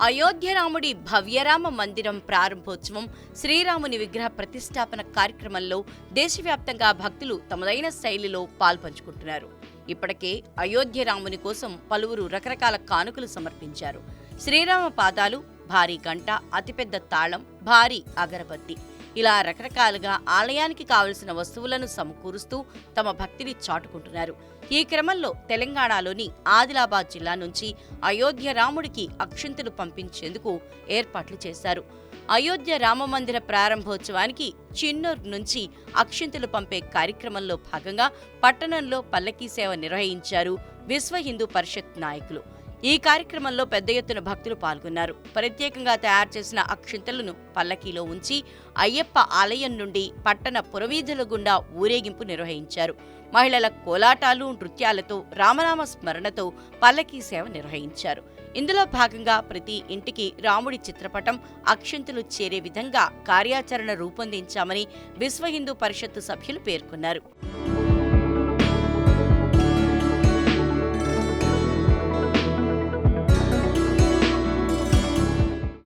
అయోధ్యరాముడి భవ్యరామ మందిరం ప్రారంభోత్సవం శ్రీరాముని విగ్రహ ప్రతిష్టాపన కార్యక్రమంలో దేశవ్యాప్తంగా భక్తులు తమదైన శైలిలో పాల్పంచుకుంటున్నారు. ఇప్పటికే అయోధ్య రాముని కోసం పలువురు రకరకాల కానుకలు సమర్పించారు. శ్రీరామ పాదాలు భారీ గంట అతిపెద్ద తాళం భారీ అగరబత్తి. ఇలా రకరకాలుగా ఆలయానికి కావలసిన వస్తువులను సమకూరుస్తూ తమ భక్తిని చాటుకుంటున్నారు. ఈ క్రమంలో తెలంగాణలోని ఆదిలాబాద్ జిల్లా నుంచి అయోధ్య రాముడికి అక్షింతలు పంపించేందుకు ఏర్పాట్లు చేశారు. అయోధ్య రామమందిర ప్రారంభోత్సవానికి చిన్నూర్ నుంచి అక్షింతలు పంపే కార్యక్రమంలో భాగంగా పట్టణంలో పల్లకీ సేవ నిర్వహించారు విశ్వ హిందూ పరిషత్ నాయకులు. ఈ కార్యక్రమంలో పెద్ద ఎత్తున భక్తులు పాల్గొన్నారు. ప్రత్యేకంగా తయారు చేసిన అక్షింతలను పల్లకీలో ఉంచి అయ్యప్ప ఆలయం నుండి పట్టణ పురవీధుల గుండా ఊరేగింపు నిర్వహించారు. మహిళల కోలాటాలు నృత్యాలతో రామనామ స్మరణతో పల్లకీ సేవ నిర్వహించారు. ఇందులో భాగంగా ప్రతి ఇంటికి రాముడి చిత్రపటం అక్షింతలు చేరే విధంగా కార్యాచరణ రూపొందించామని విశ్వ హిందూ పరిషత్తు సభ్యులు పేర్కొన్నారు.